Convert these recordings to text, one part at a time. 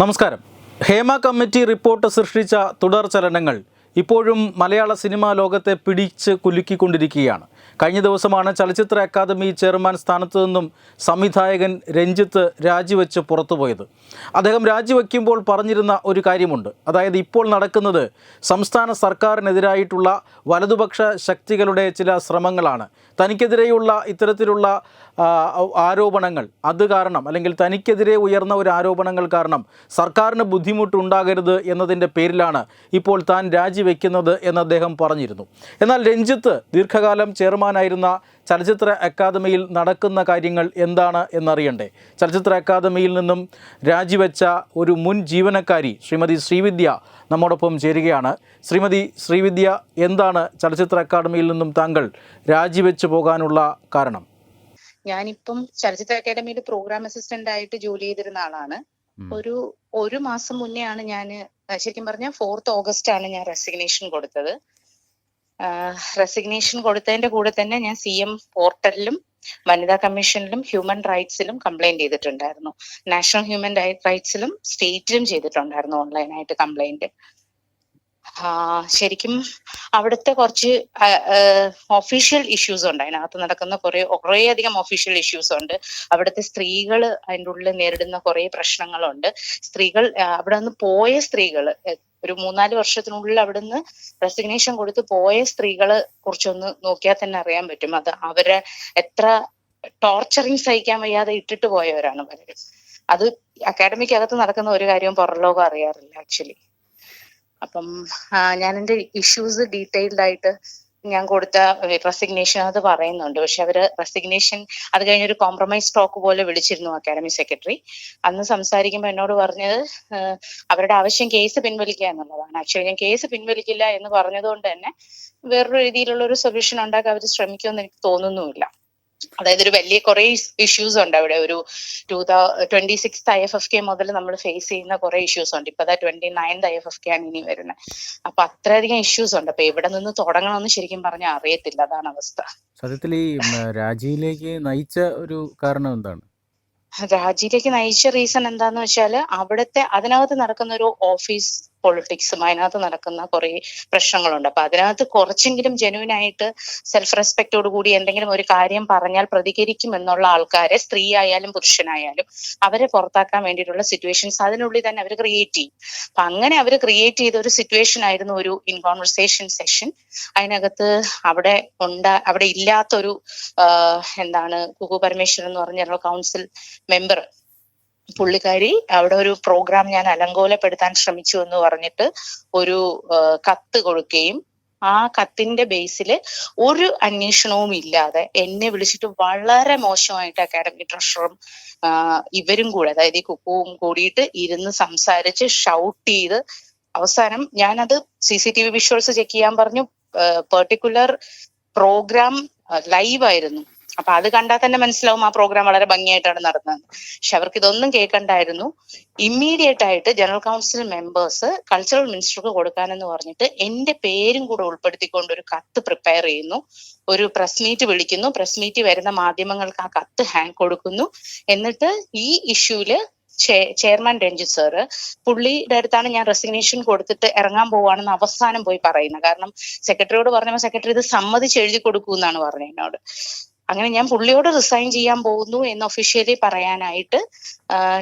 നമസ്കാരം. Hema committee report സൃഷ്ടിച്ച തുടർ ചലനങ്ങൾ ഇപ്പോഴും മലയാള സിനിമാ ലോകത്തെ പിടിച്ച് കുലുക്കിക്കൊണ്ടിരിക്കുകയാണ്. കഴിഞ്ഞ ദിവസമാണ് ചലച്ചിത്ര അക്കാദമി ചെയർമാൻ സ്ഥാനത്തു നിന്നും സംവിധായകൻ രഞ്ജിത്ത് രാജിവെച്ച് പുറത്തുപോയത്. അദ്ദേഹം രാജിവെക്കുമ്പോൾ പറഞ്ഞിരുന്ന ഒരു കാര്യമുണ്ട്. അതായത് ഇപ്പോൾ നടക്കുന്നത് സംസ്ഥാന സർക്കാരിനെതിരായിട്ടുള്ള വലതുപക്ഷ ശക്തികളുടെ ചില ശ്രമങ്ങളാണ്. തനിക്കെതിരെയുള്ള ഇത്തരത്തിലുള്ള ആരോപണങ്ങൾ. അത് കാരണം അല്ലെങ്കിൽ തനിക്കെതിരെ ഉയർന്ന ഒരു ആരോപണങ്ങൾ കാരണം സർക്കാരിന് ബുദ്ധിമുട്ടുണ്ടാകരുത് എന്നതിന്റെ പേരിലാണ് ഇപ്പോൾ താൻ രാജിവെക്കുന്നത് എന്ന് അദ്ദേഹം പറഞ്ഞിരുന്നു. എന്നാൽ രഞ്ജിത്ത് ദീർഘകാലം ചെയർമാനായിരുന്ന ചലച്ചിത്ര അക്കാദമിയിൽ നടക്കുന്ന കാര്യങ്ങൾ എന്താണ് എന്നറിയണ്ടേ? ചലച്ചിത്ര അക്കാദമിയിൽ നിന്നും രാജിവെച്ച ഒരു മുൻ ജീവനക്കാരി ശ്രീമതി ശ്രീവിദ്യ നമ്മോടൊപ്പം ചേരുകയാണ്. ശ്രീമതി ശ്രീവിദ്യ എന്താണ് ചലച്ചിത്ര അക്കാദമിയിൽ നിന്നും താങ്കൾ രാജിവെച്ച് പോകാനുള്ള കാരണം? ഞാനിപ്പം ചലച്ചിത്ര അക്കാദമിയിൽ പ്രോഗ്രാം അസിസ്റ്റന്റ് ആയിട്ട് ജോലി ചെയ്തിരുന്ന ആളാണ്. ഒരു ഒരു മാസം മുന്നേ ആണ് ഞാൻ ശരിക്കും പറഞ്ഞാൽ ഫോർത്ത് ഓഗസ്റ്റ് ആണ് ഞാൻ റെസിഗ്നേഷൻ കൊടുത്തത്. റെസിഗ്നേഷൻ കൊടുത്തതിന്റെ കൂടെ തന്നെ ഞാൻ സി എം പോർട്ടലിലും വനിതാ കമ്മീഷനിലും ഹ്യൂമൻ റൈറ്റ്സിലും കംപ്ലൈന്റ് ചെയ്തിട്ടുണ്ടായിരുന്നു. നാഷണൽ ഹ്യൂമൻ റൈറ്റ്സിലും സ്റ്റേറ്റിലും ചെയ്തിട്ടുണ്ടായിരുന്നു ഓൺലൈനായിട്ട് കംപ്ലൈന്റ് ശരിക്കും അവിടുത്തെ കുറച്ച് ഒഫീഷ്യൽ ഇഷ്യൂസ് ഉണ്ട്. അതിനകത്ത് നടക്കുന്ന കുറെ കുറേ അധികം ഒഫീഷ്യൽ ഇഷ്യൂസ് ഉണ്ട്. അവിടുത്തെ സ്ത്രീകൾ അതിന്റെ ഉള്ളിൽ നേരിടുന്ന കുറെ പ്രശ്നങ്ങളുണ്ട്. സ്ത്രീകൾ അവിടെ നിന്ന് പോയ സ്ത്രീകൾ ഒരു മൂന്നാൽ വർഷത്തിനുള്ളിൽ അവിടുന്ന് റെസിഗ്നേഷൻ കൊടുത്ത് പോയ സ്ത്രീകളെ കുറിച്ചൊന്ന് നോക്കിയാൽ തന്നെ അറിയാൻ പറ്റും. അത് അവരെ എത്ര ടോർച്ചറിങ് സഹിക്കാൻ വയ്യാതെ ഇട്ടിട്ട് പോയവരാണ് പലരും. അത് അക്കാഡമിക്കകത്ത് നടക്കുന്ന ഒരു കാര്യവും പുറലോകം അറിയാറില്ല ആക്ച്വലി അപ്പം ഞാൻ എന്റെ ഇഷ്യൂസ് ഡീറ്റെയിൽഡ് ആയിട്ട് ഞാൻ കൊടുത്ത റെസിഗ്നേഷൻ അത് പറയുന്നുണ്ട്. പക്ഷെ അവർ റെസിഗ്നേഷൻ അത് കഴിഞ്ഞൊരു കോംപ്രമൈസ് ടോക്ക് പോലെ വിളിച്ചിരുന്നു അക്കാഡമി സെക്രട്ടറി അന്ന് സംസാരിക്കുമ്പോൾ എന്നോട് പറഞ്ഞത് അവരുടെ ആവശ്യം കേസ് പിൻവലിക്കുക എന്നുള്ളതാണ്. ആക്ച്വലി ഞാൻ കേസ് പിൻവലിക്കില്ല എന്ന് പറഞ്ഞതുകൊണ്ട് തന്നെ വേറൊരു രീതിയിലുള്ള ഒരു സൊല്യൂഷൻ ഉണ്ടാക്കാൻ അവർ ശ്രമിക്കുമെന്ന് എനിക്ക് തോന്നുന്നുമില്ല. അതായത് ഒരു വലിയ കുറെ ഇഷ്യൂസ് ഉണ്ട് അവിടെ. ഒരു two twenty six I F F K മുതൽ നമ്മൾ ഫേസ് ചെയ്യുന്ന കുറെ ഇഷ്യൂസ് ഉണ്ട്. ഇപ്പൊ twenty ninth I F F K ആണ് ഇനി വരുന്നത് അപ്പൊ അത്രയധികം ഇഷ്യൂസ് ഉണ്ട്. അപ്പൊ എവിടെ നിന്ന് തുടങ്ങണമെന്ന് ശരിക്കും പറഞ്ഞാൽ അറിയത്തില്ല. അതാണ് അവസ്ഥ. സത്യത്തിൽ ഈ രാജിയിലേക്ക് നയിച്ച ഒരു കാരണം എന്താണ്? രാജിയിലേക്ക് നയിച്ച റീസൺ എന്താന്ന് വെച്ചാൽ അവിടുത്തെ അതിനകത്ത് നടക്കുന്ന ഒരു ഓഫീസ് പൊളിറ്റിക്സും അതിനകത്ത് നടക്കുന്ന കുറെ പ്രശ്നങ്ങളുണ്ട്. അപ്പൊ അതിനകത്ത് കുറച്ചെങ്കിലും ജെന്യൂൻ ആയിട്ട് സെൽഫ് റെസ്പെക്റ്റോട് കൂടി എന്തെങ്കിലും ഒരു കാര്യം പറഞ്ഞാൽ പ്രതികരിക്കും എന്നുള്ള ആൾക്കാരെ സ്ത്രീ ആയാലും പുരുഷനായാലും അവരെ പുറത്താക്കാൻ വേണ്ടിയിട്ടുള്ള സിറ്റുവേഷൻസ് അതിനുള്ളിൽ തന്നെ അവർ ക്രിയേറ്റ് ചെയ്യും. അപ്പൊ അങ്ങനെ അവർ ക്രിയേറ്റ് ചെയ്ത ഒരു സിറ്റുവേഷൻ ആയിരുന്നു ഒരു ഇൻ കോൺവെർസേഷൻ സെഷൻ അതിനകത്ത് അവിടെ ഉണ്ട അവിടെ ഇല്ലാത്തൊരു എന്താണ് കുകു പരമേശ്വരൻ എന്ന് പറഞ്ഞ കൗൺസിൽ മെമ്പർ പുള്ളിക്കാരി അവിടെ ഒരു പ്രോഗ്രാം ഞാൻ അലങ്കോലപ്പെടുത്താൻ ശ്രമിച്ചു എന്ന് പറഞ്ഞിട്ട് ഒരു കത്ത് കൊടുക്കുകയും ആ കത്തിന്റെ ബേസിൽ ഒരു അന്വേഷണവും ഇല്ലാതെ എന്നെ വിളിച്ചിട്ട് വളരെ മോശമായിട്ട് അക്കാഡമി ട്രഷറും ഇവരും കൂടെ അതായത് ഈ കുക്കുവും കൂടിയിട്ട് ഇരുന്ന് സംസാരിച്ച് ഷൗട്ട് ചെയ്ത് അവസാനം ഞാനത് C C T V visuals check ചെയ്യാൻ പറഞ്ഞു. പെർട്ടിക്കുലർ പ്രോഗ്രാം ലൈവ് ആയിരുന്നു. അപ്പൊ അത് കണ്ടാൽ തന്നെ മനസ്സിലാവും ആ പ്രോഗ്രാം വളരെ ഭംഗിയായിട്ടാണ് നടന്നത്. പക്ഷെ അവർക്ക് ഇതൊന്നും കേൾക്കണ്ടായിരുന്നു. ഇമ്മീഡിയറ്റ് ആയിട്ട് ജനറൽ കൗൺസിൽ മെമ്പേഴ്സ് കൾച്ചറൽ മിനിസ്റ്റർക്ക് കൊടുക്കാനെന്ന് പറഞ്ഞിട്ട് എന്റെ പേരും കൂടെ ഉൾപ്പെടുത്തിക്കൊണ്ട് ഒരു കത്ത് പ്രിപ്പയർ ചെയ്യുന്നു. ഒരു പ്രസ് മീറ്റ് വിളിക്കുന്നു. പ്രസ് മീറ്റ് വരുന്ന മാധ്യമങ്ങൾക്ക് ആ കത്ത് ഹാങ് കൊടുക്കുന്നു. എന്നിട്ട് ഈ ഇഷ്യൂൽ ചെയർമാൻ രഞ്ജിത് സാറ് പുള്ളിയുടെ അടുത്താണ് ഞാൻ റെസിഗ്നേഷൻ കൊടുത്തിട്ട് ഇറങ്ങാൻ പോവാണെന്ന് അവസാനം പോയി പറയുന്നത്. കാരണം സെക്രട്ടറിയോട് പറഞ്ഞപ്പോൾ സെക്രട്ടറി ഇത് സമ്മതിച്ച് എഴുതി കൊടുക്കൂ എന്നാണ് പറഞ്ഞത് എന്നോട്. അങ്ങനെ ഞാൻ പുള്ളിയോട് റിസൈൻ ചെയ്യാൻ പോകുന്നു എന്ന് ഒഫീഷ്യലി പറയാനായിട്ട്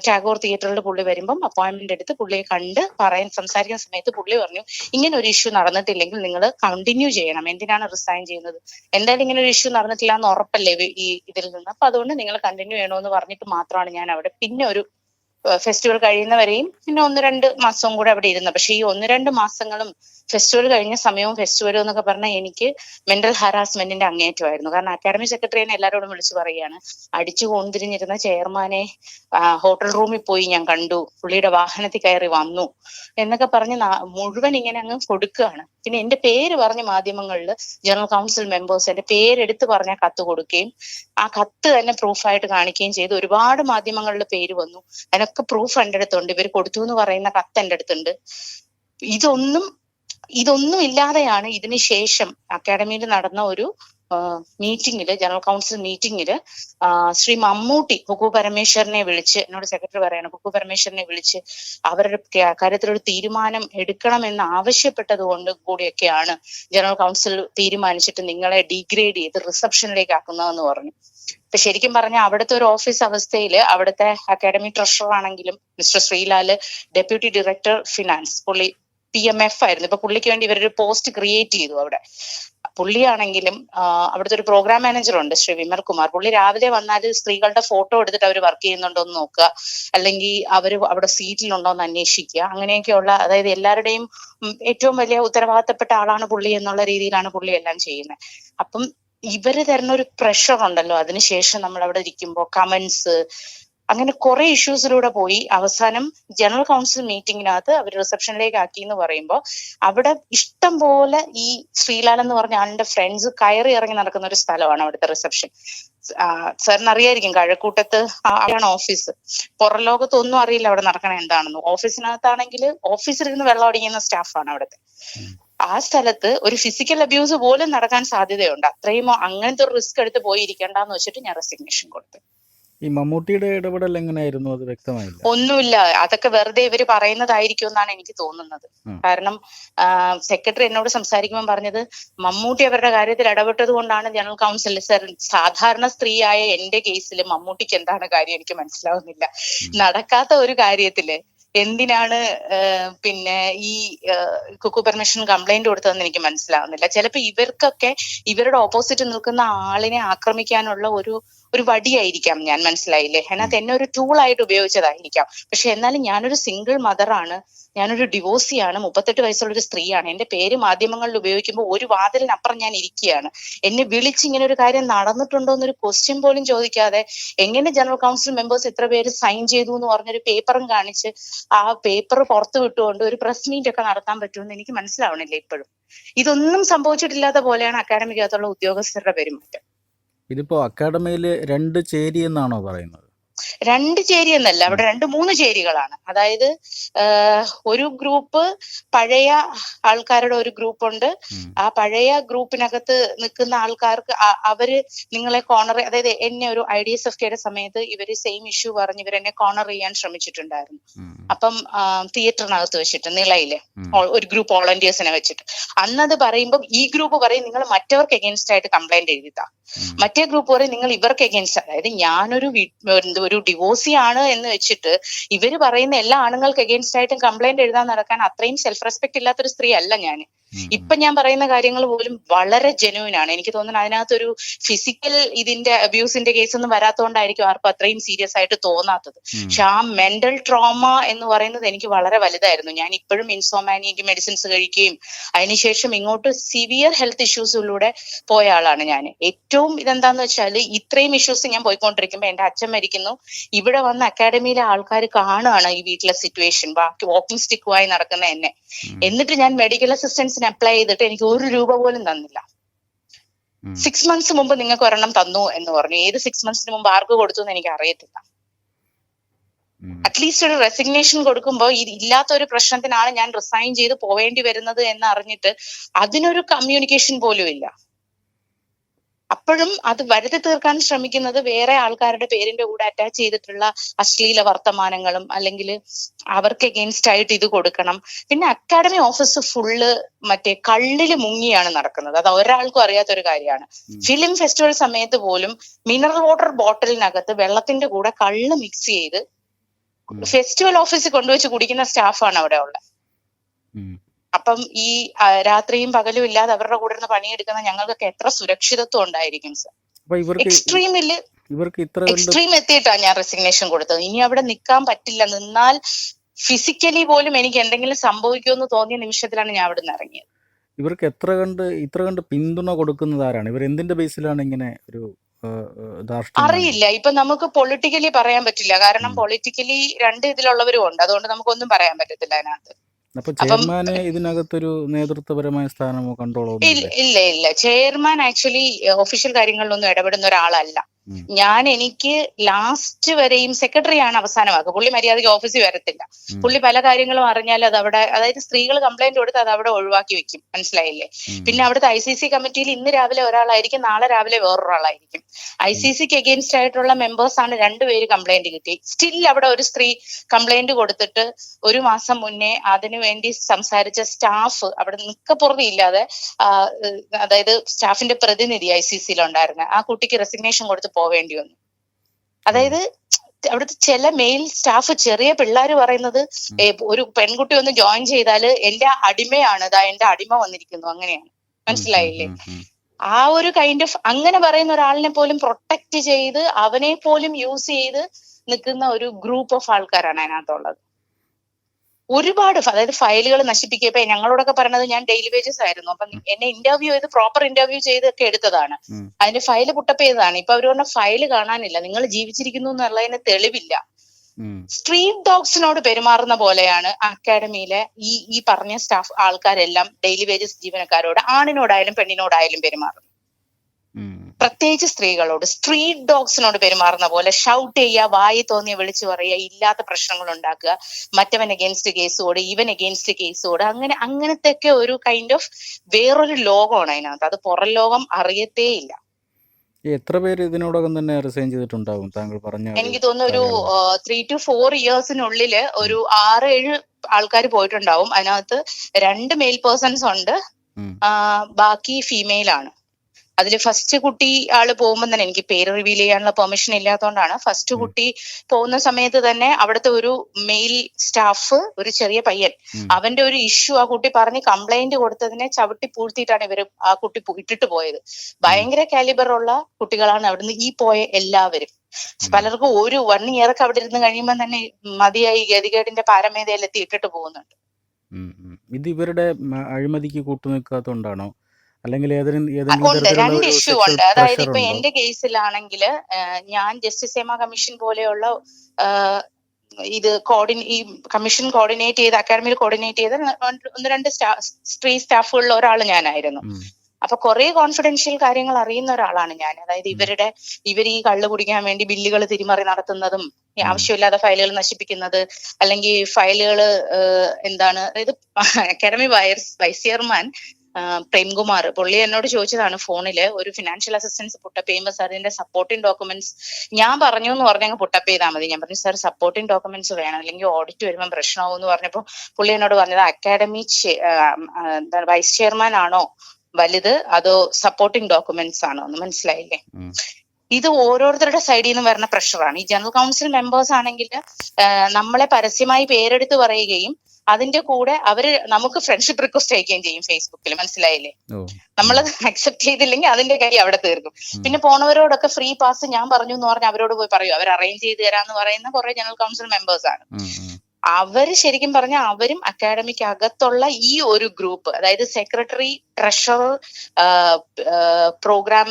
ടാഗോർ തിയേറ്ററിൽ പുള്ളി വരുമ്പം അപ്പോയിന്റ്മെന്റ് എടുത്ത് പുള്ളിയെ കണ്ട് പറയാൻ സംസാരിക്കുന്ന സമയത്ത് പുള്ളി പറഞ്ഞു ഇങ്ങനെ ഒരു ഇഷ്യൂ നടന്നിട്ടില്ലെങ്കിൽ നിങ്ങൾ കണ്ടിന്യൂ ചെയ്യണം. എന്തിനാണ് റിസൈൻ ചെയ്യുന്നത്? എന്തായാലും ഇങ്ങനെ ഒരു ഇഷ്യൂ നടന്നിട്ടില്ല എന്ന് ഉറപ്പല്ലേ ഈ ഇതിൽ നിന്ന്? അപ്പൊ അതുകൊണ്ട് നിങ്ങൾ കണ്ടിന്യൂ ചെയ്യണമെന്ന് പറഞ്ഞിട്ട് മാത്രമാണ് ഞാൻ അവിടെ. പിന്നെ ഒരു ഫെസ്റ്റിവൽ കഴിയുന്നവരെയും പിന്നെ ഒന്ന് രണ്ട് മാസവും കൂടെ അവിടെ ഇരുന്നു. പക്ഷെ ഈ ഒന്ന് രണ്ട് മാസങ്ങളും ഫെസ്റ്റിവൽ കഴിഞ്ഞ സമയവും ഫെസ്റ്റിവലും എന്നൊക്കെ പറഞ്ഞാൽ എനിക്ക് മെന്റൽ ഹാരാസ്മെന്റിന്റെ അങ്ങേറ്റമായിരുന്നു കാരണം അക്കാഡമി സെക്രട്ടറി തന്നെ എല്ലാവരോടും വിളിച്ചു പറയാണ് അടിച്ചു കൊണ്ടിരിഞ്ഞിരുന്ന ചെയർമാനെ ഹോട്ടൽ റൂമിൽ പോയി ഞാൻ കണ്ടു. പുള്ളിയുടെ വാഹനത്തിൽ കയറി വന്നു എന്നൊക്കെ പറഞ്ഞ് മുഴുവൻ ഇങ്ങനെ അങ്ങ് കൊടുക്കുകയാണ്. പിന്നെ എന്റെ പേര് പറഞ്ഞ മാധ്യമങ്ങളിൽ ജനറൽ കൗൺസിൽ മെമ്പേഴ്സ് എന്റെ പേരെടുത്ത് പറഞ്ഞ കത്ത് കൊടുക്കുകയും ആ കത്ത് തന്നെ പ്രൂഫായിട്ട് കാണിക്കുകയും ചെയ്തു ഒരുപാട് മാധ്യമങ്ങളിൽ പേര് വന്നു. അതിനൊക്കെ പ്രൂഫ് എന്റെ അടുത്തുണ്ട്. ഇവർ കൊടുത്തു എന്ന് പറയുന്ന കത്ത് എന്റെ അടുത്തുണ്ട്. ഇതൊന്നും ഇതൊന്നും ഇല്ലാതെയാണ് ഇതിന് ശേഷം അക്കാഡമിയിൽ നടന്ന ഒരു മീറ്റിംഗിൽ ജനറൽ കൗൺസിൽ മീറ്റിംഗിൽ ശ്രീ മമ്മൂട്ടി കുക്കു പരമേശ്വരനെ വിളിച്ച് എന്നോട് സെക്രട്ടറി പറയാണ് കുക്കു പരമേശ്വരനെ വിളിച്ച് അവരുടെ കാര്യത്തിലൊരു തീരുമാനം എടുക്കണമെന്ന് ആവശ്യപ്പെട്ടത് കൊണ്ട് കൂടിയൊക്കെയാണ് ജനറൽ കൗൺസിൽ തീരുമാനിച്ചിട്ട് നിങ്ങളെ ഡിഗ്രേഡ് ചെയ്ത് റിസപ്ഷനിലേക്ക് ആക്കുന്നതെന്ന് പറഞ്ഞു. ഇപ്പൊ ശരിക്കും പറഞ്ഞാൽ അവിടുത്തെ ഒരു ഓഫീസ് അവസ്ഥയിൽ അവിടുത്തെ അക്കാഡമി ട്രഷറർ ആണെങ്കിലും mister Sreelal deputy director finance പുള്ളി പി എം എഫ് ആയിരുന്നു. ഇപ്പൊ പുള്ളിക്ക് വേണ്ടി ഇവരൊരു പോസ്റ്റ് ക്രിയേറ്റ് ചെയ്തു അവിടെ. പുള്ളിയാണെങ്കിലും അവിടുത്തെ ഒരു പ്രോഗ്രാം മാനേജർ ഉണ്ട് ശ്രീ വിമൽ കുമാർ. പുള്ളി രാവിലെ വന്നാൽ സ്ത്രീകളുടെ ഫോട്ടോ എടുത്തിട്ട് അവർ വർക്ക് ചെയ്യുന്നുണ്ടോ എന്ന് നോക്കുക. അല്ലെങ്കിൽ അവർ അവിടെ സീറ്റിലുണ്ടോ എന്ന് അന്വേഷിക്കുക. അങ്ങനെയൊക്കെയുള്ള അതായത് എല്ലാവരുടെയും ഏറ്റവും വലിയ ഉത്തരവാദിത്തപ്പെട്ട ആളാണ് പുള്ളി എന്നുള്ള രീതിയിലാണ് പുള്ളി എല്ലാം ചെയ്യുന്നത്. അപ്പം ഇവർ തരുന്ന ഒരു പ്രഷർ ഉണ്ടല്ലോ. അതിനുശേഷം നമ്മൾ അവിടെ ഇരിക്കുമ്പോൾ കമന്റ്സ് അങ്ങനെ കുറെ ഇഷ്യൂസിലൂടെ പോയി. അവസാനം ജനറൽ കൗൺസിൽ മീറ്റിംഗിനകത്ത് അവർ റിസപ്ഷനിലേക്ക് ആക്കി എന്ന് പറയുമ്പോൾ അവിടെ ഇഷ്ടം പോലെ ഈ ശ്രീലാൽ എന്ന് പറഞ്ഞ ആളുടെ ഫ്രണ്ട്സ് കയറി ഇറങ്ങി നടക്കുന്ന ഒരു സ്ഥലമാണ് അവിടുത്തെ റിസപ്ഷൻ സാറിന് അറിയായിരിക്കും കഴക്കൂട്ടത്ത് ആണ് ഓഫീസ് പുറം ലോകത്തൊന്നും അറിയില്ല അവിടെ നടക്കണ എന്താണെന്ന്. ഓഫീസിനകത്താണെങ്കിൽ ഓഫീസിലിരുന്ന് വെള്ളം അടിക്കുന്ന സ്റ്റാഫാണ് അവിടുത്തെ. ആ സ്ഥലത്ത് ഒരു ഫിസിക്കൽ അബ്യൂസ് പോലും നടക്കാൻ സാധ്യതയുണ്ട്. അത്രയും അങ്ങനത്തെ ഒരു റിസ്ക് എടുത്ത് പോയി ഇരിക്കണ്ടെന്ന് വെച്ചിട്ട് ഞാൻ റെസിഗ്നേഷൻ കൊടുത്തു. ഈ മമ്മൂട്ടിയുടെ ഇടപെടൽ എങ്ങനെയായിരുന്നു? അത് വ്യക്തമായില്ല. ഒന്നുമില്ല. അതൊക്കെ വെറുതെ ഇവർ പറയുന്നതായിരിക്കും എന്നാണ് എനിക്ക് തോന്നുന്നത്. കാരണം സെക്രട്ടറി എന്നോട് സംസാരിക്കുമ്പോൾ പറഞ്ഞത് മമ്മൂട്ടി അവരുടെ കാര്യത്തിൽ ഇടപെട്ടത് കൊണ്ടാണ് ജനറൽ കൗൺസിലർ സർ സാധാരണ സ്ത്രീയായ എന്റെ കേസിൽ മമ്മൂട്ടിക്ക് എന്താണ് കാര്യം? എനിക്ക് മനസ്സിലാവുന്നില്ല. നടക്കാത്ത ഒരു കാര്യത്തിൽ എന്തിനാണ് പിന്നെ ഈ കുക്കു പെർമിഷൻ കംപ്ലൈന്റ് കൊടുത്തതെന്ന് എനിക്ക് മനസ്സിലാവുന്നില്ല. ചിലപ്പോൾ ഇവർക്കൊക്കെ ഇവരുടെ ഓപ്പോസിറ്റ് നിൽക്കുന്ന ആളിനെ ആക്രമിക്കാനുള്ള ഒരു ഒരു വടിയായിരിക്കാം ഞാൻ മനസ്സിലായില്ലേ? അതിനകത്ത് എന്നെ ഒരു ടൂൾ ആയിട്ട് ഉപയോഗിച്ചതായിരിക്കാം. പക്ഷെ എന്നാലും ഞാനൊരു സിംഗിൾ മദറാണ് ഞാനൊരു ഡിവോഴ്സിയാണ് മുപ്പത്തെട്ട് വയസ്സുള്ള ഒരു സ്ത്രീയാണ്. എന്റെ പേര് മാധ്യമങ്ങളിൽ ഉപയോഗിക്കുമ്പോൾ ഒരു വാതിലിനപ്പുറം ഞാൻ ഇരിക്കുകയാണ്. എന്നെ വിളിച്ച് ഇങ്ങനെ ഒരു കാര്യം നടന്നിട്ടുണ്ടോ എന്നൊരു ക്വസ്റ്റ്യൻ പോലും ചോദിക്കാതെ എങ്ങനെ ജനറൽ കൗൺസിൽ മെമ്പേഴ്സ് എത്ര പേര് സൈൻ ചെയ്തു എന്ന് പറഞ്ഞൊരു പേപ്പറും കാണിച്ച് ആ പേപ്പർ പുറത്തു വിട്ടുകൊണ്ട് ഒരു പ്രസ് മീറ്റ് ഒക്കെ നടത്താൻ പറ്റുമെന്ന് എനിക്ക് മനസ്സിലാവണില്ല ഇപ്പോഴും. ഇതൊന്നും സംഭവിച്ചിട്ടില്ലാത്ത പോലെയാണ് അക്കാഡമിക്കകത്തുള്ള ഉദ്യോഗസ്ഥരുടെ പെരുമാറ്റം. ഇതിപ്പോ അക്കാഡമിയിൽ രണ്ട് ചേരി എന്നാണോ പറയുന്നത്? രണ്ട് ചേരി എന്നല്ല അവിടെ രണ്ട് മൂന്ന് ചേരികളാണ്. അതായത് ഒരു ഗ്രൂപ്പ് പഴയ ആൾക്കാരുടെ ഒരു ഗ്രൂപ്പ് ഉണ്ട്. ആ പഴയ ഗ്രൂപ്പിനകത്ത് നിൽക്കുന്ന ആൾക്കാർക്ക് അവർ നിങ്ങളെ കോർണർ അതായത് എന്നെ ഒരു ഐ ഡി എസ് എഫ് കെയുടെ സമയത്ത് ഇവർ സെയിം ഇഷ്യൂ പറഞ്ഞ് ഇവരെന്നെ കോർണർ ചെയ്യാൻ ശ്രമിച്ചിട്ടുണ്ടായിരുന്നു. അപ്പം തിയേറ്ററിനകത്ത് വെച്ചിട്ട് നിലയിൽ. ഒരു ഗ്രൂപ്പ് വോളണ്ടിയേഴ്സിനെ വെച്ചിട്ട്. അന്നത് പറയുമ്പോൾ ഈ ഗ്രൂപ്പ് പറയും നിങ്ങൾ മറ്റവർക്ക് എഗൈൻസ്റ്റ് ആയിട്ട് കംപ്ലൈന്റ് എഴുതിത്താ. മറ്റേ ഗ്രൂപ്പ് പറയും നിങ്ങൾ ഇവർക്ക് എഗൈൻസ്റ്റ് അതായത് ഞാനൊരു ഒരു ഡിവോഴ്സി ആണ് എന്ന് വെച്ചിട്ട് ഇവർ പറയുന്ന എല്ലാ ആണുങ്ങൾക്ക് അഗേൻസ്റ്റ് ആയിട്ടും കംപ്ലൈന്റ് എഴുതാൻ നടക്കാൻ അത്രയും സെൽഫ് റെസ്പെക്ട് ഇല്ലാത്തൊരു സ്ത്രീ അല്ല ഞാൻ. ഇപ്പൊ ഞാൻ പറയുന്ന കാര്യങ്ങൾ പോലും വളരെ ജെനുവിൻ ആണ്. എനിക്ക് തോന്നുന്നു അതിനകത്തൊരു ഫിസിക്കൽ ഇതിന്റെ അബ്യൂസിന്റെ കേസ് ഒന്നും വരാത്തതുകൊണ്ടായിരിക്കും ആർക്കും അത്രയും സീരിയസ് ആയിട്ട് തോന്നാത്തത്. പക്ഷെ ആ മെന്റൽ ട്രോമ എന്ന് പറയുന്നത് എനിക്ക് വളരെ വലുതായിരുന്നു. ഞാൻ ഇപ്പോഴും ഇൻസോമാനിയക്ക് മെഡിസിൻസ് കഴിക്കുകയും അതിനുശേഷം ഇങ്ങോട്ട് സിവിയർ ഹെൽത്ത് ഇഷ്യൂസിലൂടെ പോയ ആളാണ് ഞാൻ. ഏറ്റവും ഇതെന്താന്ന് വെച്ചാൽ ഇത്രയും ഇഷ്യൂസ് ഞാൻ പോയിക്കൊണ്ടിരിക്കുമ്പോൾ എന്റെ അച്ഛൻ മരിക്കുന്നു. ഇവിടെ വന്ന അക്കാഡമിയിലെ ആൾക്കാർ കാണുകയാണ് ഈ വീട്ടിലെ സിറ്റുവേഷൻ ബാക്കി വാക്കിംഗ് സ്റ്റിക്കുമായി നടക്കുന്ന എന്നെ. എന്നിട്ട് ഞാൻ മെഡിക്കൽ അസിസ്റ്റൻസിന് അപ്ലൈ ചെയ്തിട്ട് എനിക്ക് ഒരു രൂപ പോലും തന്നില്ല. സിക്സ് മന്ത്സ് മുമ്പ് നിങ്ങൾക്ക് ഒരെണ്ണം തന്നു എന്ന് പറഞ്ഞു. ഏത് സിക്സ് മന്ത്സിന് മുമ്പ് ആർക്ക് കൊടുത്തു എന്ന് എനിക്ക് അറിയത്തില്ല. അറ്റ്ലീസ്റ്റ് ഒരു റെസിഗ്നേഷൻ കൊടുക്കുമ്പോൾ ഇത് ഇല്ലാത്ത ഒരു പ്രശ്നത്തിനാണ് ഞാൻ റിസൈൻ ചെയ്ത് പോവേണ്ടി വരുന്നത് എന്ന് അറിഞ്ഞിട്ട് അതിനൊരു കമ്മ്യൂണിക്കേഷൻ പോലും ഇല്ല. അപ്പോഴും അത് വരുത്തി തീർക്കാൻ ശ്രമിക്കുന്നത് വേറെ ആൾക്കാരുടെ പേരിന്റെ കൂടെ അറ്റാച്ച് ചെയ്തിട്ടുള്ള അശ്ലീല വർത്തമാനങ്ങളും അല്ലെങ്കിൽ അവർക്ക് എഗെയിൻസ്റ്റ് ആയിട്ട് ഇത് കൊടുക്കണം പിന്നെ അക്കാഡമി ഓഫീസ് ഫുള്ള് മറ്റേ കള്ളിൽ മുങ്ങിയാണ് നടക്കുന്നത് അത് ഒരാൾക്കും അറിയാത്ത ഒരു കാര്യമാണ് ഫിലിം ഫെസ്റ്റിവൽ സമയത്ത് പോലും മിനറൽ വാട്ടർ ബോട്ടിലിനകത്ത് വെള്ളത്തിന്റെ കൂടെ കള്ള് മിക്സ് ചെയ്ത്. ഫെസ്റ്റിവൽ ഓഫീസിൽ കൊണ്ടുവച്ച് കുടിക്കുന്ന സ്റ്റാഫാണ് അവിടെ ഉള്ളത്. അപ്പം ഈ രാത്രിയും പകലും ഇല്ലാതെ അവരുടെ കൂടെ ഇരുന്ന് പണിയെടുക്കുന്ന ഞങ്ങൾക്കൊക്കെ എത്ര സുരക്ഷിതത്വം ഉണ്ടായിരിക്കും സർ? എക്സ്ട്രീമിൽ ഇവർക്ക് ഇത്ര എക്സ്ട്രീം എത്തിയിട്ടാണ് ഞാൻ റെസിഗ്നേഷൻ കൊടുത്തത്. ഇനി അവിടെ നിൽക്കാൻ പറ്റില്ല. നിന്നാൽ ഫിസിക്കലി പോലും എനിക്ക് എന്തെങ്കിലും സംഭവിക്കുമെന്ന് തോന്നിയ നിമിഷത്തിലാണ് ഞാൻ അവിടെ നിന്ന് ഇറങ്ങിയത്. ഇവർക്ക് എത്ര കണ്ട് ഇത്ര കണ്ട് പിന്തുണ കൊടുക്കുന്നത് ആരാണ്? ഇവർ എന്തിന്റെ ബേസിലാണ് ഇങ്ങനെ ഒരു അറിയില്ല. ഇപ്പൊ നമുക്ക് പൊളിറ്റിക്കലി പറയാൻ പറ്റില്ല. കാരണം പൊളിറ്റിക്കലി രണ്ട് ഇതിലുള്ളവരും ഉണ്ട്. അതുകൊണ്ട് നമുക്കൊന്നും പറയാൻ പറ്റത്തില്ല അതിനകത്ത്. അപ്പൊ ചെയർമാന് ഇതിനകത്തൊരു നേതൃത്വപരമായ സ്ഥാനമോ കൺട്രോളോ ഇല്ല ഇല്ല ചെയർമാൻ ആക്ച്വലി ഒഫീഷ്യൽ കാര്യങ്ങളിലൊന്നും ഇടപെടുന്ന ഒരാളല്ല. ഞാൻ എനിക്ക് ലാസ്റ്റ് വരെയും സെക്രട്ടറി ആണ് അവസാനമാക്കുക പുള്ളി മര്യാദയ്ക്ക് ഓഫീസിൽ വരത്തില്ല. പുള്ളി പല കാര്യങ്ങളും അറിഞ്ഞാൽ അത് അവിടെ അതായത് സ്ത്രീകൾ കംപ്ലൈന്റ് കൊടുത്ത് അത് അവിടെ ഒഴിവാക്കി വെക്കും. മനസ്സിലായില്ലേ? പിന്നെ അവിടുത്തെ ഐ സി സി കമ്മിറ്റിയിൽ ഇന്ന് രാവിലെ ഒരാളായിരിക്കും നാളെ രാവിലെ വേറൊരാളായിരിക്കും. ഐ സി സിക്ക് എഗെയിൻസ്റ്റ് ആയിട്ടുള്ള മെമ്പേഴ്സ് ആണ് രണ്ടുപേര് കംപ്ലൈന്റ് കിട്ടി. സ്റ്റിൽ അവിടെ ഒരു സ്ത്രീ കംപ്ലൈന്റ് കൊടുത്തിട്ട് ഒരു മാസം മുന്നേ അതിനു വേണ്ടി സംസാരിച്ച സ്റ്റാഫ് അവിടെ നിക്കപ്പുറതിയില്ലാതെ അതായത് സ്റ്റാഫിന്റെ പ്രതിനിധി ഐ സി സിയിൽ ആ കുട്ടിക്ക് റെസിഗ്നേഷൻ കൊടുത്ത് പോവേണ്ടി വന്നു. അതായത് അവിടുത്തെ ചില മെയിൽ സ്റ്റാഫ് ചെറിയ പിള്ളേർ പറയുന്നത് ഒരു പെൺകുട്ടി ഒന്ന് ജോയിൻ ചെയ്താൽ എന്റെ അടിമയാണ് ഇതാ എന്റെ അടിമ വന്നിരിക്കുന്നു. അങ്ങനെയാണ്. മനസ്സിലായില്ലേ. ആ ഒരു കൈൻഡ് ഓഫ് അങ്ങനെ പറയുന്ന ഒരാളിനെ പോലും പ്രൊട്ടക്ട് ചെയ്ത് അവനെ പോലും യൂസ് ചെയ്ത് നിൽക്കുന്ന ഒരു ഗ്രൂപ്പ് ഓഫ് ആൾക്കാരാണ് അതിനകത്തുള്ളത്. ഒരുപാട് അതായത് ഫയലുകൾ നശിപ്പിക്കുക ഇപ്പൊ ഞങ്ങളോടൊക്കെ പറഞ്ഞത് ഞാൻ ഡെയിലി വേജസ് ആയിരുന്നു അപ്പൊ എന്നെ ഇന്റർവ്യൂ ചെയ്ത് പ്രോപ്പർ ഇന്റർവ്യൂ ചെയ്തൊക്കെ എടുത്തതാണ്. അതിന്റെ ഫയൽ പുട്ടപ്പ് ചെയ്തതാണ് ഇപ്പൊ അവർ പറഞ്ഞ ഫയൽ കാണാനില്ല നിങ്ങൾ ജീവിച്ചിരിക്കുന്നു എന്നുള്ളതിന് തെളിവില്ല. സ്ട്രീറ്റ് ഡോഗ്സിനോട് പെരുമാറുന്ന പോലെയാണ് അക്കാഡമിയിലെ ഈ ഈ പറഞ്ഞ സ്റ്റാഫ് ആൾക്കാരെല്ലാം ഡെയിലി വേജസ് ജീവനക്കാരോട് ആണിനോടായാലും പെണ്ണിനോടായാലും പെരുമാറുന്നു ഉം. പ്രത്യേകിച്ച് സ്ത്രീകളോട് സ്ട്രീറ്റ് ഡോഗ്സിനോട് പെരുമാറുന്ന പോലെ ഷൗട്ട് ചെയ്യുക വായി തോന്നിയ വിളിച്ചു പറയുക ഇല്ലാത്ത പ്രശ്നങ്ങൾ ഉണ്ടാക്കുക മറ്റവൻ അഗേൻസ്റ്റ് കേസോട് ഇവൻ അഗേൻസ്റ്റ് കേസോട് അങ്ങനെ അങ്ങനത്തെ ഒക്കെ ഒരു കൈൻഡ് ഓഫ് വേറൊരു ലോകമാണ് അതിനകത്ത്. അത് പുറം ലോകം അറിയത്തേ ഇല്ല. എത്ര പേര് ഇതിനോടകം തന്നെ റിസൈൻ ചെയ്തിട്ടുണ്ടാകും താങ്കൾ പറഞ്ഞ എനിക്ക് തോന്നുന്നു ഒരു? ത്രീ ടു ഫോർ ഇയേഴ്സിനുള്ളിൽ ഒരു ആറ് ഏഴ് ആൾക്കാർ പോയിട്ടുണ്ടാവും. അതിനകത്ത് രണ്ട് മെയിൽ പേഴ്സൺസ് ഉണ്ട്. ബാക്കി ഫീമെയിൽ ആണ്. അതിൽ ഫസ്റ്റ് കുട്ടി ആൾ പോകുമ്പോൾ തന്നെ എനിക്ക് പേര് റിവീൽ ചെയ്യാനുള്ള പെർമിഷൻ ഇല്ലാത്തതുകൊണ്ടാണ് ഫസ്റ്റ് കുട്ടി പോകുന്ന സമയത്ത് തന്നെ അവിടുത്തെ ഒരു മെയിൽ സ്റ്റാഫ് ഒരു ചെറിയ പയ്യൻ അവന്റെ ഒരു ഇഷ്യൂ ആ കുട്ടി പറഞ്ഞ് കംപ്ലൈന്റ് കൊടുത്തതിനെ ചവിട്ടി പൂഴ്ത്തിയിട്ടാണ് ഇവർ ആ കുട്ടി ഇട്ടിട്ട് പോയത്. ഭയങ്കര കാലിബറുള്ള കുട്ടികളാണ് അവിടുന്ന് ഈ പോയ എല്ലാവരും. പലർക്കും ഒരു വൺ ഇയർ ഒക്കെ അവിടെ ഇരുന്ന് കഴിയുമ്പോൾ തന്നെ മതിയായി ഗതികേടിന്റെ പാരമേതയിലെത്തി ഇട്ടിട്ട് പോകുന്നുണ്ട്. ഇത് ഇവരുടെ അഴിമതിക്ക് കൂട്ടുനിൽക്കാത്തതുകൊണ്ടാണോ അല്ലെങ്കിൽ ഉണ്ട്. രണ്ട് ഇഷ്യൂ ഉണ്ട്. അതായത് ഇപ്പൊ? എന്റെ കേസിലാണെങ്കിൽ ഞാൻ ജസ്റ്റിസ് ഹേമ കമ്മീഷൻ പോലെയുള്ള ഇത് കോർഡിനേ ഈ കമ്മീഷൻ കോർഡിനേറ്റ് ചെയ്ത് അക്കാഡമിയിൽ കോർഡിനേറ്റ് ചെയ്ത ഒന്ന് രണ്ട് സ്റ്റാ സ്ത്രീ സ്റ്റാഫുകളിൽ ഒരാൾ ഞാനായിരുന്നു. അപ്പൊ കുറെ കോൺഫിഡൻഷ്യൽ കാര്യങ്ങൾ അറിയുന്ന ഒരാളാണ് ഞാൻ. അതായത് ഇവരുടെ ഇവർ ഈ കള്ള് കുടിക്കാൻ വേണ്ടി ബില്ലുകൾ തിരിമറി നടത്തുന്നതും ആവശ്യമില്ലാത്ത ഫയലുകൾ നശിപ്പിക്കുന്നത് അല്ലെങ്കിൽ ഫയലുകൾ എന്താണ് അതായത് academy vice vice chairman Premkumar. പുള്ളി എന്നോട് ചോദിച്ചതാണ് ഫോണിൽ ഒരു ഫിനാൻഷ്യൽ അസിസ്റ്റൻസ് പുട്ടപ്പ് ചെയ്യുമ്പോൾ സാർ ഇതിന്റെ സപ്പോർട്ടിംഗ് ഡോക്യുമെന്റ്സ് ഞാൻ പറഞ്ഞു എന്ന് പറഞ്ഞങ്ങ് പുട്ടപ്പ് ചെയ്താൽ മതി. ഞാൻ പറഞ്ഞു സാർ സപ്പോർട്ടിംഗ് ഡോക്യുമെന്റ്സ് വേണം. അല്ലെങ്കിൽ ഓഡിറ്റ് വരുമ്പോൾ പ്രശ്നമാവും എന്ന് പറഞ്ഞപ്പോൾ പുള്ളി എന്നോട് പറഞ്ഞത് അക്കാഡമി വൈസ് ചെയർമാൻ ആണോ വലുത്? അതോ സപ്പോർട്ടിംഗ് ഡോക്യുമെന്റ്സ് ആണോ? എന്ന് മനസ്സിലായില്ലേ? ഇത് ഓരോരുത്തരുടെ സൈഡിൽ നിന്ന് വരുന്ന പ്രഷറാണ് ഈ ജനറൽ കൗൺസിൽ മെമ്പേഴ്സ് ആണെങ്കിൽ നമ്മളെ പരസ്യമായി പേരെടുത്ത് പറയുകയും അതിന്റെ കൂടെ അവർ നമുക്ക് ഫ്രണ്ട്ഷിപ്പ് റിക്വസ്റ്റ് അയക്കുകയും ചെയ്യും ഫേസ്ബുക്കിൽ മനസ്സിലായില്ലേ? നമ്മളത് അക്സെപ്റ്റ് ചെയ്തില്ലെങ്കിൽ അതിന്റെ കൈ അവിടെ തീർക്കും. പിന്നെ പോണവരോടൊക്കെ ഫ്രീ പാസ് ഞാൻ പറഞ്ഞു എന്ന് പറഞ്ഞാൽ അവരോട് പോയി പറയും. അവർ അറേഞ്ച് ചെയ്ത് തരാന്ന് പറയുന്ന കുറെ ജനറൽ കൗൺസിൽ മെമ്പേഴ്സ് ആണ്. അവർ ശരിക്കും പറഞ്ഞാൽ അവരും അക്കാഡമിക്ക് അകത്തുള്ള ഈ ഒരു ഗ്രൂപ്പ് അതായത് secretary treasurer programme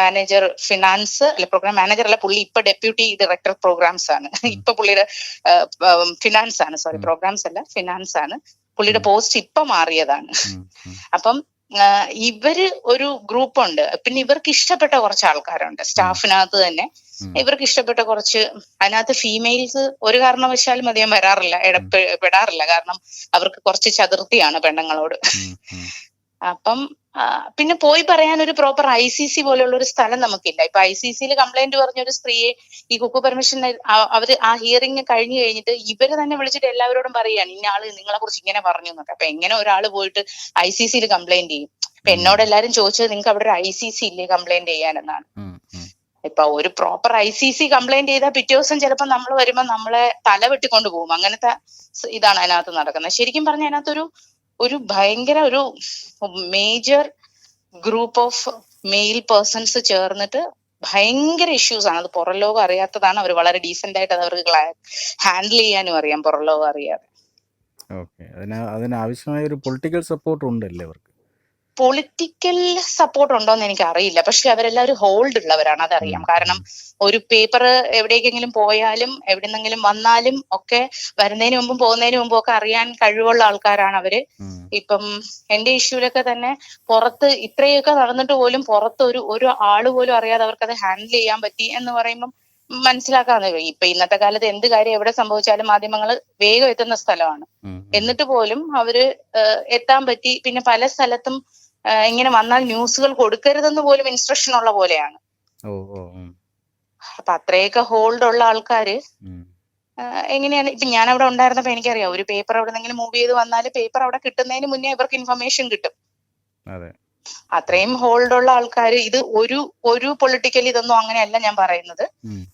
manager finance അല്ല പ്രോഗ്രാം മാനേജർ അല്ല പുള്ളി ഇപ്പൊ ഡെപ്യൂട്ടി ഡയറക്ടർ പ്രോഗ്രാംസ് ആണ്. ഇപ്പൊ പുള്ളിയുടെ ഫിനാൻസ് ആണ്. സോറി പ്രോഗ്രാംസ് അല്ല ഫിനാൻസ് ആണ്. പുള്ളിയുടെ പോസ്റ്റ് ഇപ്പൊ മാറിയതാണ്. അപ്പം ഇവർ ഒരു ഗ്രൂപ്പ് ഉണ്ട്. പിന്നെ ഇവർക്ക് ഇഷ്ടപ്പെട്ട കുറച്ച് ആൾക്കാരുണ്ട്. സ്റ്റാഫിനകത്ത് തന്നെ. ഇവർക്ക് ഇഷ്ടപ്പെട്ട കുറച്ച് അതിനകത്ത് ഫീമെയിൽസ് ഒരു കാരണവശാലും അധികം വരാറില്ല. ഇടപെടാറില്ല പെടാറില്ല. കാരണം അവർക്ക് കുറച്ച് ചതുർത്ഥിയാണ് പെണ്ണുങ്ങളോട്. അപ്പം പിന്നെ പോയി പറയാൻ ഒരു പ്രോപ്പർ ഐ സി സി പോലെയുള്ള ഒരു സ്ഥലം നമുക്കില്ല. ഇപ്പൊ ഐ സി സിയിൽ കംപ്ലൈന്റ് പറഞ്ഞ ഒരു സ്ത്രീയെ ഈ കുക്കു പെർമിഷൻ അവർ ആ ഹിയറിംഗ് കഴിഞ്ഞു കഴിഞ്ഞിട്ട് ഇവർ തന്നെ വിളിച്ചിട്ട് എല്ലാവരോടും പറയാണ് ഇന്ന ആൾ നിങ്ങളെ കുറിച്ച് ഇങ്ങനെ പറഞ്ഞു എന്നൊക്കെ. അപ്പൊ എങ്ങനെ ഒരാൾ പോയിട്ട് ഐ സി സിയിൽ കംപ്ലൈന്റ് ചെയ്യും? അപ്പൊ എന്നോട് എല്ലാരും ചോദിച്ചത് നിങ്ങൾക്ക് അവിടെ ഒരു ഐ സി സി ഇല്ലേ കംപ്ലൈന്റ് ചെയ്യാനെന്നാണ്. ഇപ്പൊ ഒരു proper I C C complaint ചെയ്താൽ പിറ്റേ ദിവസം ചിലപ്പോൾ നമ്മൾ വരുമ്പോൾ നമ്മളെ തല വെട്ടിക്കൊണ്ട് പോകും. അങ്ങനത്തെ ഇതാണ് അതിനകത്ത് നടക്കുന്നത്. ശരിക്കും പറഞ്ഞാൽ അതിനകത്തൊരു ഒരു ഭയങ്കര ഒരു major group of male persons ചേർന്നിട്ട് ഭയങ്കര ഇഷ്യൂസ് ആണ്. അത് പുറം ലോകം അറിയാത്തതാണ്. അവർ വളരെ ഡീസെന്റ് ആയിട്ട് അത് അവർക്ക് ഹാൻഡിൽ ചെയ്യാനും അറിയാം. പുറം ലോകം അറിയാതെ. ഓക്കെ. അതിന് അതിനാവശ്യമായ ഒരു പൊളിറ്റിക്കൽ സപ്പോർട്ട് ഉണ്ടല്ലേ അവർക്ക്? പൊളിറ്റിക്കൽ സപ്പോർട്ട് ഉണ്ടോന്ന് എനിക്ക് അറിയില്ല പക്ഷെ അവരെല്ലാവരും ഹോൾഡ് ഉള്ളവരാണ് അതറിയാം. കാരണം ഒരു പേപ്പർ എവിടേക്കെങ്കിലും പോയാലും എവിടെന്നെങ്കിലും വന്നാലും ഒക്കെ വരുന്നതിന് മുമ്പും പോകുന്നതിന് മുമ്പും ഒക്കെ അറിയാൻ കഴിവുള്ള ആൾക്കാരാണ് അവർ. ഇപ്പം എന്റെ ഇഷ്യൂലൊക്കെ തന്നെ പുറത്ത് ഇത്രയൊക്കെ നടന്നിട്ട് പോലും പുറത്ത് ഒരു ഒരു ആൾ പോലും അറിയാതെ അവർക്കത് അത് ഹാൻഡിൽ ചെയ്യാൻ പറ്റി എന്ന് പറയുമ്പം മനസ്സിലാക്കാന്ന് ഇപ്പൊ ഇന്നത്തെ കാലത്ത് എന്ത് കാര്യം എവിടെ സംഭവിച്ചാലും മാധ്യമങ്ങൾ വേഗം എത്തുന്ന സ്ഥലമാണ്. എന്നിട്ട് പോലും അവർ എത്താൻ പറ്റി. പിന്നെ പല സ്ഥലത്തും ഇങ്ങനെ വന്നാൽ ന്യൂസുകൾ കൊടുക്കരുതെന്ന് പോലും ഇൻസ്ട്രക്ഷൻ ഉള്ള പോലെയാണ്. അപ്പൊ അത്രയൊക്കെ ഹോൾഡ് ഉള്ള ആൾക്കാര്. എങ്ങനെയാണ്? ഇപ്പൊ ഞാൻ അവിടെ ഉണ്ടായിരുന്നപ്പോ എനിക്കറിയാം ഒരു പേപ്പർ അവിടെ നിന്നെങ്കിലും മൂവ് ചെയ്ത് വന്നാൽ പേപ്പർ അവിടെ കിട്ടുന്നതിന് മുന്നേ ഇവർക്ക് ഇൻഫർമേഷൻ കിട്ടും. അതെ. അത്രയും ഹോൾഡ് ഉള്ള ആൾക്കാർ ഇത് ഒരു ഒരു പൊളിറ്റിക്കൽ ഇതൊന്നും അങ്ങനെയല്ല ഞാൻ പറയുന്നത്.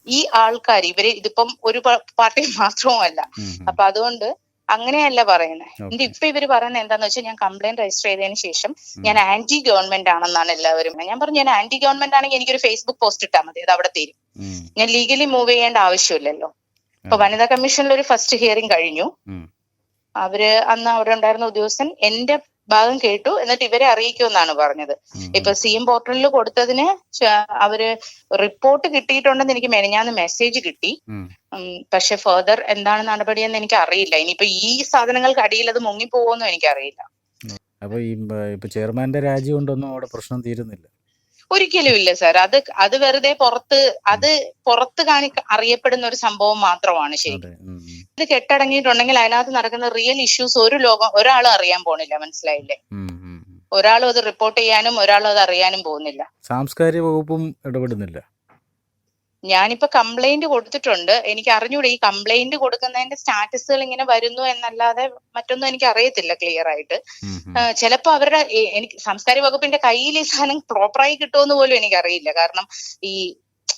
ഈ ആൾക്കാർ ഇവർ ഇതിപ്പം ഒരു പാർട്ടി മാത്രവുമല്ല. അപ്പൊ അതുകൊണ്ട് അങ്ങനെയല്ല പറയുന്നത് എന്റെ ഇപ്പൊ ഇവർ പറയുന്നത് എന്താന്ന് വെച്ചാൽ ഞാൻ കംപ്ലൈന്റ് രജിസ്റ്റർ ചെയ്തതിന് ശേഷം ഞാൻ ആന്റി ഗവൺമെന്റ് ആണെന്നാണ് എല്ലാവരും ഞാൻ പറഞ്ഞു ഞാൻ ആന്റി ഗവൺമെന്റ് ആണെങ്കിൽ എനിക്കൊരു ഫേസ്ബുക്ക് പോസ്റ്റ് ഇട്ടാൽ മതി. അത് അവിടെ തീരും. ഞാൻ ലീഗലി മൂവ് ചെയ്യേണ്ട ആവശ്യമില്ലല്ലോ. ഇപ്പൊ വനിതാ കമ്മീഷനിൽ ഒരു ഫസ്റ്റ് ഹിയറിംഗ് കഴിഞ്ഞു. അവർ അന്ന് അവിടെ ഉണ്ടായിരുന്ന ഉദ്യോഗസ്ഥൻ എന്റെ ഭാഗം കേട്ടു. എന്നിട്ട് ഇവരെ അറിയിക്കുമെന്നാണ് പറഞ്ഞത്. ഇപ്പൊ സി എം പോർട്ടലിൽ കൊടുത്തതിന് അവർ റിപ്പോർട്ട് കിട്ടിയിട്ടുണ്ടെന്ന് എനിക്ക് മെനഞ്ഞാന്ന് മെസ്സേജ് കിട്ടി. പക്ഷെ ഫെർദർ എന്താണ് നടപടിയെന്ന് എനിക്ക് അറിയില്ല ഇനിയിപ്പോ ഈ സാധനങ്ങൾക്ക് അടിയിൽ അത് മുങ്ങിപ്പോകുമെന്നും എനിക്കറിയില്ല. അപ്പൊ ഈ ഇപ്പൊ ചെയർമാന്റെ രാജി കൊണ്ടൊന്നും അവിടെ പ്രശ്നം തീരുന്നില്ല. ഒരിക്കലും ഇല്ല സാർ അത് അത് വെറുതെ പുറത്ത് അത് പുറത്ത് കാണി അറിയപ്പെടുന്ന ഒരു സംഭവം മാത്രമാണ് ശരി അതെ ഉം. ഉം. ഇത് കെട്ടടങ്ങിയിട്ടുണ്ടെങ്കിൽ അതിനകത്ത് നടക്കുന്ന റിയൽ ഇഷ്യൂസ് ഒരു ലോകം ഒരാളും അറിയാൻ പോണില്ല മനസ്സിലായില്ലേ. ഒരാളും അത് റിപ്പോർട്ട് ചെയ്യാനും ഒരാളും അത് അറിയാനും പോകുന്നില്ല സാംസ്കാരിക വകുപ്പും ഇടപെടുന്നില്ല ഞാനിപ്പോ കംപ്ലൈന്റ് കൊടുത്തിട്ടുണ്ട് എനിക്ക് അറിഞ്ഞൂടെ ഈ കംപ്ലൈന്റ് കൊടുക്കുന്നതിന്റെ സ്റ്റാറ്റസുകൾ ഇങ്ങനെ വരുന്നു എന്നല്ലാതെ മറ്റൊന്നും എനിക്ക് അറിയത്തില്ല ക്ലിയർ ആയിട്ട്. ചിലപ്പോ അവരുടെ എനിക്ക് സാംസ്കാരിക വകുപ്പിന്റെ കയ്യിൽ ഈ സാധനം പ്രോപ്പറായി കിട്ടുമെന്ന് പോലും എനിക്ക് അറിയില്ല കാരണം ഈ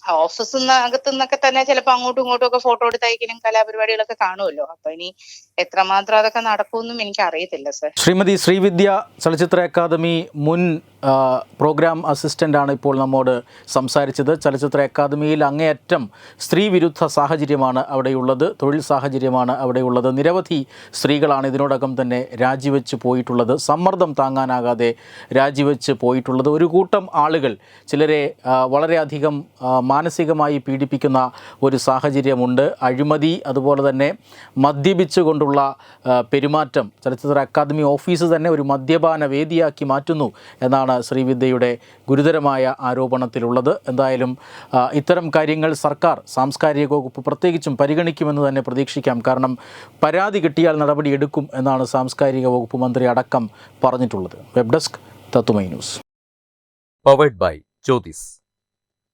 ഓഫീസിൽ നിന്നകത്തു നിന്നൊക്കെ തന്നെ ചിലപ്പോൾ അങ്ങോട്ടും ഇങ്ങോട്ടും ഒക്കെ ഫോട്ടോ എടുത്ത് അയക്കലും കലാപരിപാടികളൊക്കെ കാണുമല്ലോ. അപ്പൊ ഇനി എത്രമാത്രം അതൊക്കെ നടക്കുമെന്നും എനിക്ക് അറിയത്തില്ല സർ. ശ്രീമതി ശ്രീവിദ്യ ചലച്ചിത്ര അക്കാദമി മുൻ പ്രോഗ്രാം അസിസ്റ്റന്റ് ആണ് ഇപ്പോൾ നമ്മോട് സംസാരിച്ചത്. ചലച്ചിത്ര അക്കാദമിയിൽ അങ്ങേയറ്റം സ്ത്രീ വിരുദ്ധ സാഹചര്യമാണ് അവിടെയുള്ളത്. തൊഴിൽ സാഹചര്യമാണ് അവിടെയുള്ളത്. നിരവധി സ്ത്രീകളാണ് ഇതിനോടകം തന്നെ രാജിവെച്ച് പോയിട്ടുള്ളത്. സമ്മർദ്ദം താങ്ങാനാകാതെ രാജിവെച്ച് പോയിട്ടുള്ളത്. ഒരു കൂട്ടം ആളുകൾ ചിലരെ വളരെയധികം മാനസികമായി പീഡിപ്പിക്കുന്ന ഒരു സാഹചര്യമുണ്ട്. അഴിമതി അതുപോലെ തന്നെ മദ്യപിച്ചുകൊണ്ടുള്ള പെരുമാറ്റം. ചലച്ചിത്ര അക്കാദമി ഓഫീസ് തന്നെ ഒരു മദ്യപാന വേദിയാക്കി മാറ്റുന്നു എന്നാണ് ശ്രീവിദ്യയുടെ ഗുരുതരമായ ആരോപണത്തിലുള്ളത്. എന്തായാലും ഇത്തരം കാര്യങ്ങൾ സർക്കാർ സാംസ്കാരിക വകുപ്പ് പ്രത്യേകിച്ചും പരിഗണിക്കുമെന്ന് തന്നെ പ്രതീക്ഷിക്കാം. കാരണം പരാതി കിട്ടിയാൽ നടപടിയെടുക്കും എന്നാണ് സാംസ്കാരിക വകുപ്പ് മന്ത്രി അടക്കം പറഞ്ഞിട്ടുള്ളത്. വെബ് ഡെസ്ക് തത്തുമൈ news.